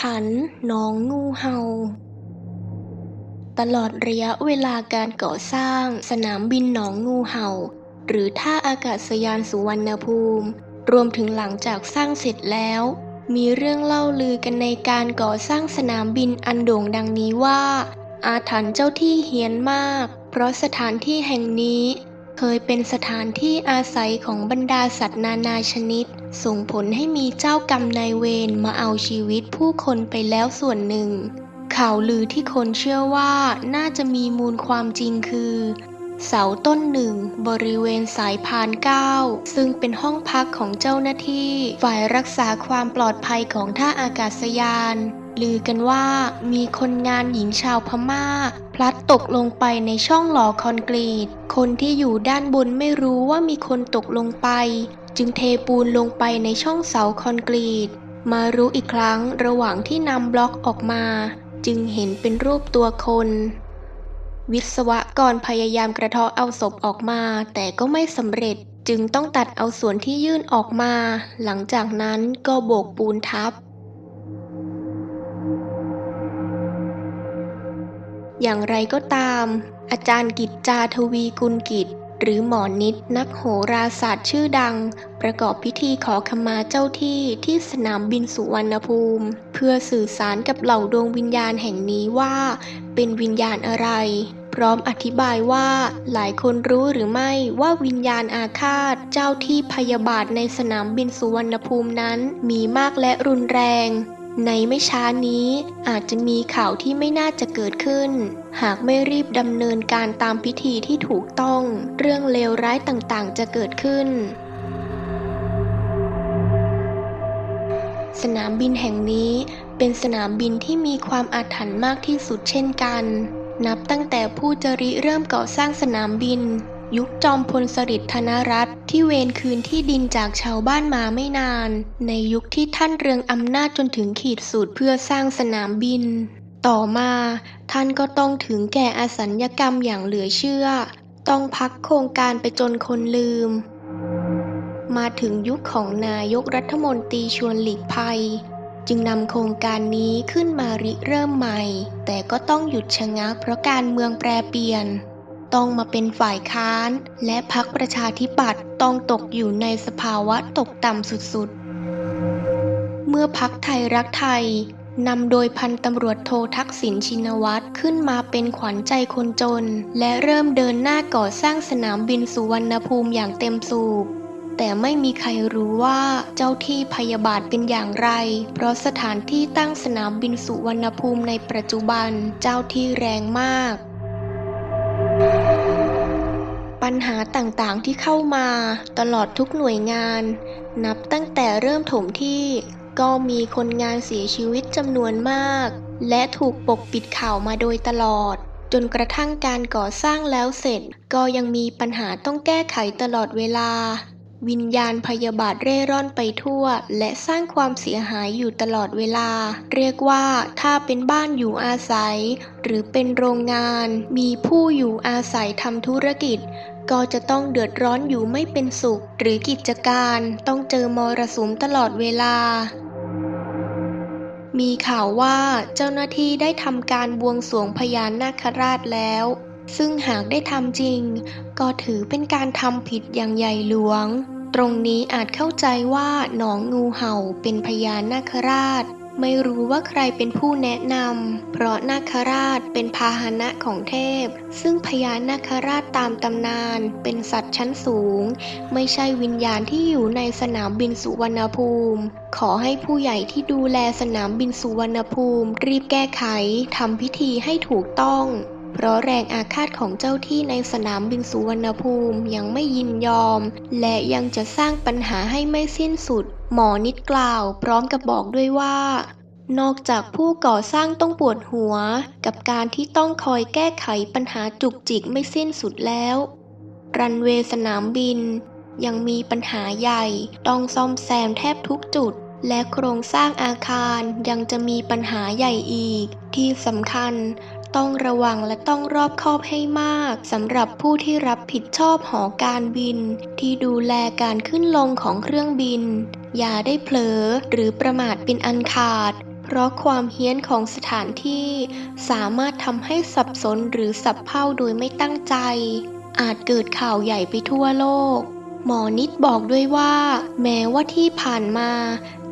ถรรพ์หนองงูเห่าตลอดระยะเวลาการก่อสร้างสนามบินหนองงูเห่า หรือท่าอากาศยานสุวรรณภูมิ รวมถึงหลังจากสร้างเสร็จแล้ว มีเรื่องเล่าลือกันในการก่อสร้างสนามบินอันโด่งดังนี้ว่า อาถรรพ์เจ้าที่เฮี้ยนมาก เพราะสถานที่แห่งนี้ เคยเป็นสถานที่อาศัยของบรรดาสัตว์นานาชนิด ส่งผลให้มีเจ้ากรรมนายเวรมาเอาชีวิตผู้คนไปแล้วส่วนหนึ่ง ข่าวลือที่คนเชื่อว่าน่าจะมีมูลความจริงคือ เสาต้นหนึ่ง บริเวณสายพานเก้าซึ่งเป็นห้องพักของเจ้าหน้าที่ ฝ่ายรักษาความปลอดภัยของท่าอากาศยาน ลือกันว่ามีคนงานหญิงชาวพม่า พลัดตกลงไปในช่องหล่อคอนกรีต คนที่อยู่ด้านบนไม่รู้ว่ามีคนตกลงไป จึงเทปูนลงไปในช่องเสาคอนกรีต มารู้อีกครั้งระหว่างที่นำบล็อกออกมา จึงเห็นเป็นรูปตัวคน วิศวกรพยายามกระเทาะเอาศพออกมา แต่ก็ไม่สำเร็จจึงต้องตัดเอาส่วนที่ยื่นออกมา หลังจากนั้นก็โบกปูนทับ อย่างไรก็ตาม อาจารย์กิจจาทวีกุลกิจ หรือหมอนิดนักโหราศาสตร์ชื่อดัง ประกอบพิธีขอขมาเจ้าที่ที่สนามบินสุวรรณภูมิ เพื่อสื่อสารกับเหล่าดวงวิญญาณแห่งนี้ว่า เป็นวิญญาณอะไร พร้อมอธิบายว่าหลายคนรู้หรือไม่ว่าวิญญาณอาฆาตเจ้าที่พยาบาทในสนามบินสุวรรณภูมินั้นมีมากและรุนแรง ในไม่ช้านี้อาจจะมีข่าวที่ไม่น่าจะเกิดขึ้น หากไม่รีบดำเนินการตามพิธีที่ถูกต้อง เรื่องเลวร้ายต่างๆ จะเกิดขึ้น สนามบินแห่งนี้เป็นสนามบินที่มีความอาถรรพ์มากที่สุดเช่นกัน นับตั้งแต่ผู้จริเริ่มก่อสร้างสนามบิน ยุคจอมพลสฤษดิ์ธนรัตน์ที่เวรคืนที่ดินจากชาวบ้านมาไม่นาน ในยุคที่ท่านเรืองอำนาจจนถึงขีดสุดเพื่อสร้างสนามบิน ต่อมาท่านก็ต้องถึงแก่อสัญญกรรมอย่างเหลือเชื่อ ต้องพักโครงการไปจนคนลืม มาถึงยุคของนายกรัฐมนตรีชวนหลีกภัย จึงนำโครงการนี้ขึ้นมาริเริ่มใหม่ แต่ก็ต้องหยุดชะงักเพราะการเมืองแปรเปลี่ยน ต้องมาเป็นฝ่ายค้าน และพักประชาธิปัตย์ต้องตกอยู่ในสภาวะตกต่ำสุดๆ เมื่อพักไทยรักไทยนำโดยพันตำรวจโททักษิณชินวัตรขึ้นมาเป็นขวัญใจคนจน และเริ่มเดินหน้าก่อสร้างสนามบินสุวรรณภูมิอย่างเต็มสูบ แต่ไม่มีใครรู้ว่าเจ้าที่พยาบาทเป็นอย่างไร เพราะสถานที่ตั้งสนามบินสุวรรณภูมิในปัจจุบันเจ้าที่แรงมาก ญหาต่างๆที่เข้ามาตลอดทุกหน่วยงาน นับตั้งแต่เริ่มถมที่ก็มีคนงานเสียชีวิตจำนวนมาก และถูกปกปิดข่าวมาโดยตลอด จนกระทั่งการก่อสร้างแล้วเสร็จ ก็ยังมีปัญหาต้องแก้ไขตลอดเวลา วิญญาณพยาบาทเร่ร่อนไปทั่ว และสร้างความเสียหายอยู่ตลอดเวลา เรียกว่าถ้าเป็นบ้านอยู่อาศัย หรือเป็นโรงงาน มีผู้อยู่อาศัยทำธุรกิจ ก็จะต้องเดือดร้อนอยู่ไม่เป็นสุข หรือกิจการต้องเจอมรสุมตลอดเวลา มีข่าวว่าเจ้าหน้าที่ได้ทำการบวงสรวงพญานาคราชแล้ว ซึ่งหากได้ทำจริง ก็ถือเป็นการทำผิดอย่างใหญ่หลวง ตรงนี้อาจเข้าใจว่าหนองงูเห่าเป็นพญานาคราช ไม่รู้ว่าใครเป็นผู้แนะนำ เพราะนาคราชเป็นพาหนะของเทพ ซึ่งพญานาคราชตามตำนาน เป็นสัตว์ชั้นสูง ไม่ใช่วิญญาณที่อยู่ในสนามบินสุวรรณภูมิ ขอให้ผู้ใหญ่ที่ดูแลสนามบินสุวรรณภูมิ รีบแก้ไขทำพิธีให้ถูกต้อง เพราะแรงอาฆาตของเจ้าที่ในสนามบินสุวรรณภูมิยังไม่ยินยอม และยังจะสร้างปัญหาให้ไม่สิ้นสุด หมอนิดกล่าว พร้อมกับบอกด้วยว่า นอกจากผู้ก่อสร้างต้องปวดหัว กับการที่ต้องคอยแก้ไขปัญหาจุกจิกไม่สิ้นสุดแล้ว รันเวย์สนามบิน ยังมีปัญหาใหญ่ ต้องซ่อมแซมแทบทุกจุดและโครงสร้างอาคารยังจะมีปัญหาใหญ่อีก ที่สำคัญ ต้องระวังและต้องรอบคอบให้มากสำหรับผู้ที่รับผิดชอบหอการบิน ที่ดูแลการขึ้นลงของเครื่องบิน อย่าได้เผลอหรือประมาทเป็นอันขาด เพราะความเฮี้ยนของสถานที่ สามารถทำให้สับสนหรือสับเพ่าโดยไม่ตั้งใจ อาจเกิดข่าวใหญ่ไปทั่วโลก หมอนิดบอกด้วยว่า แม้ว่าที่ผ่านมา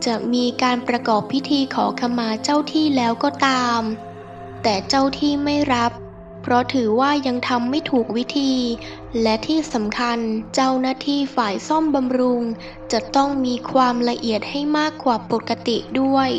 จะมีการประกอบพิธีขอขมาเจ้าที่แล้วก็ตาม แต่เจ้าที่ไม่รับ เพราะถือว่ายังทำไม่ถูกวิธี และที่สำคัญเจ้าหน้าที่ฝ่ายซ่อมบำรุง จะต้องมีความละเอียดให้มากกว่าปกติด้วย